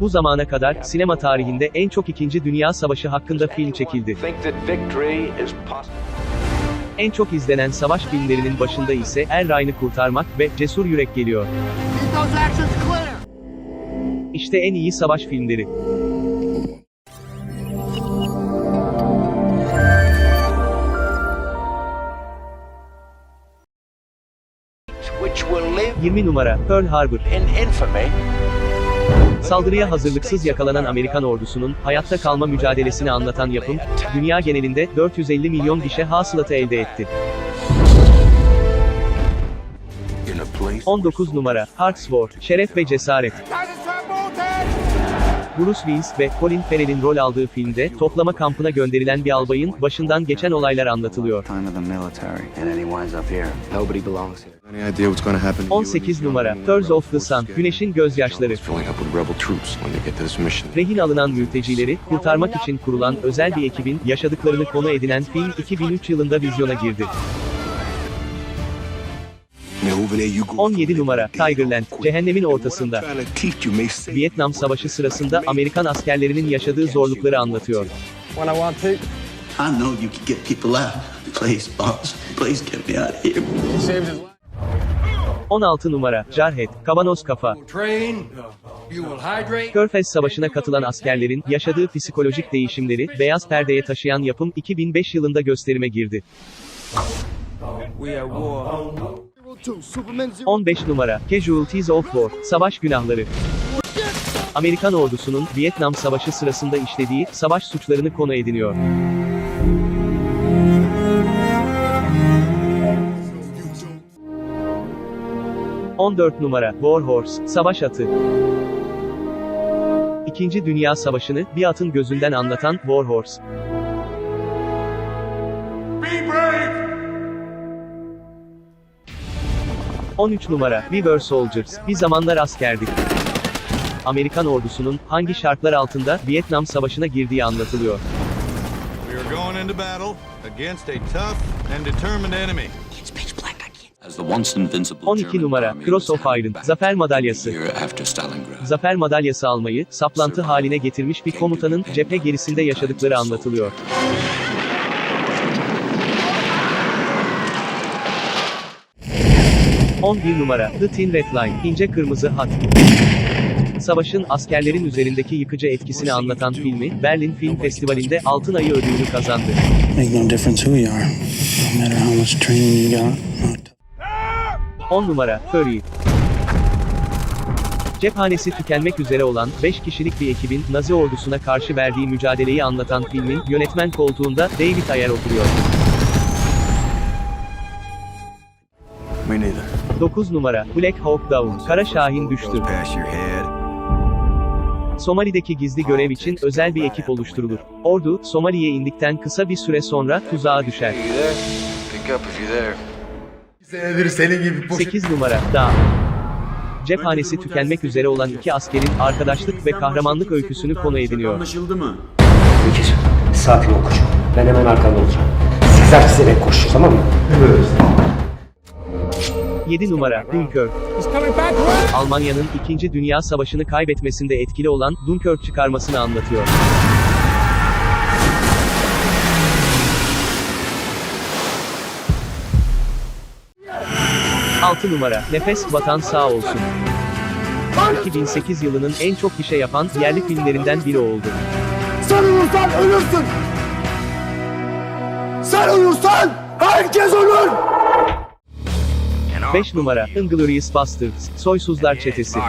Bu zamana kadar, sinema tarihinde en çok 2. Dünya Savaşı hakkında film çekildi. En çok izlenen savaş filmlerinin başında ise Er Ryan'ı kurtarmak ve Cesur Yürek geliyor. İşte en iyi savaş filmleri. Which will live 20 numara, Pearl Harbor. in infamy. Saldırıya hazırlıksız yakalanan Amerikan ordusunun, hayatta kalma mücadelesini anlatan yapım, dünya genelinde 450 milyon gişe hasılatı elde etti. In a place 19 numara, Hark's War, Şeref ve Cesaret. Bruce Willis ve Colin Farrell'in rol aldığı filmde, toplama kampına gönderilen bir albayın, başından geçen olaylar anlatılıyor. time of the military. And then he winds up here. Nobody belongs here. Any idea what's going to happen to you and 18 these young numara, men Birds of the Sun, Güneşin Gözyaşları. Rehin alınan mültecileri, kurtarmak için kurulan özel bir ekibin, yaşadıklarını konu edinen film 2003 yılında vizyona girdi. 17 numara, Tigerland, cehennemin ortasında. Vietnam Savaşı sırasında Amerikan askerlerinin yaşadığı zorlukları anlatıyor. I want to. I know you can get people out. Please, boss. Please get me out of here. 16 numara, Jarhead, Kavanoz Kafa. Körfez Savaşı'na katılan askerlerin, yaşadığı psikolojik değişimleri, beyaz perdeye taşıyan yapım 2005 yılında gösterime girdi. We are war. Two, Superman zero. 15 numara, Casualties of War, Savaş Günahları. Amerikan ordusunun, Vietnam Savaşı sırasında işlediği, savaş suçlarını konu ediniyor. ...14 numara, War Horse, Savaş Atı. İkinci Dünya Savaşı'nı, bir atın gözünden anlatan, War Horse. 13 numara, We Were Soldiers, bir zamanlar askerdik. Amerikan ordusunun, hangi şartlar altında, Vietnam Savaşı'na girdiği anlatılıyor. We are going into battle against a tough and determined enemy. As the once invincible 12 German numara, Cross of Iron, Zafer Madalyası. Zafer Madalyası almayı, saplantı haline getirmiş bir komutanın, cephe gerisinde yaşadıkları anlatılıyor. ...11 numara, The Thin Red Line, ince kırmızı hat. Savaşın askerlerin üzerindeki yıkıcı etkisini anlatan filmi, Berlin Film Festivali'nde Altın Ayı ödülünü kazandı. Make no difference who you are, no matter how much training you got. no 10 numara, Fury. Cephanesi tükenmek üzere olan 5 kişilik bir ekibin Nazi ordusuna karşı verdiği mücadeleyi anlatan filmin yönetmen koltuğunda David Ayer oturuyor. Me neither. 9 numara, Black Hawk Down, Kara Şahin düştü. Somali'deki gizli görev için özel bir ekip oluşturulur. Ordu, Somali'ye indikten kısa bir süre sonra tuzağa düşer. You there? Pick up if you're there. Senedir senin gibi 8 numara, Dağ. Cephanesi tükenmek üzere olan iki askerin arkadaşlık ve kahramanlık öyküsünü konu ediniyor. Anlaşıldı mı? Bekir, sakin ol koçum. Ben hemen arkanda olacağım. Sizler çizerek koş, tamam mı? 7 numara, Dunkirk. Almanya'nın 2. Dünya Savaşı'nı kaybetmesinde etkili olan Dunkirk çıkarmasını anlatıyor. Altı numara, Nefes Vatan Sağ Olsun. 2008 yılının en çok gişe yapan yerli filmlerinden biri oldu. Sen uyursan ölürsün. Sen uyursan herkes ölür. 5 numara, Inglourious Basterds, Soysuzlar Çetesi.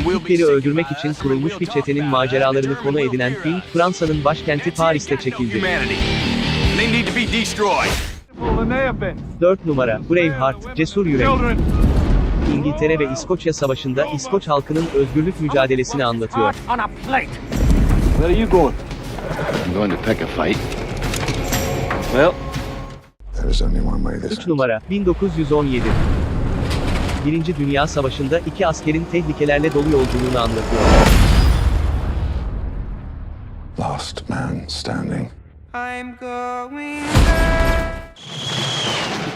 Hitler'i öldürmek için kurulmuş bir çetenin maceralarını konu edinen film, Fransa'nın başkenti Paris'te çekildi. humanity. They need to be destroyed. than they have been. 4 numara, Braveheart, Cesur Yürek. İngiltere ve İskoçya Savaşı'nda İskoç halkının özgürlük mücadelesini anlatıyor. Where are you going? I'm going to pick a fight. Well, There's only one way this 3 numara, 1917. Birinci Dünya Savaşı'nda iki askerin tehlikelerle dolu yolculuğunu anlatıyor. Last man standing.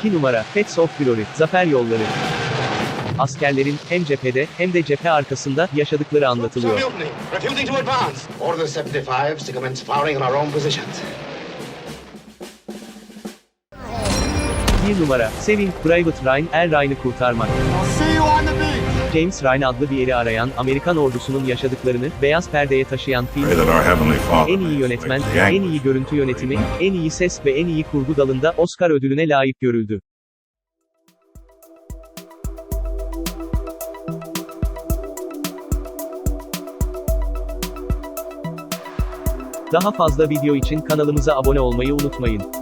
2 numara, Pets of Glory, Zafer Yolları. askerlerin hem cephede hem de cephe arkasında yaşadıkları anlatılıyor. Refusing to advance. Order the 75s to commence firing on our own positions. Bir numara, Saving Private Ryan, Er Ryan'ı kurtarmak. James Ryan adlı bir eri arayan Amerikan ordusunun yaşadıklarını beyaz perdeye taşıyan film, en iyi yönetmen, en iyi görüntü yönetimi, en iyi ses ve en iyi kurgu dalında Oscar ödülüne layık görüldü. Daha fazla video için kanalımıza abone olmayı unutmayın.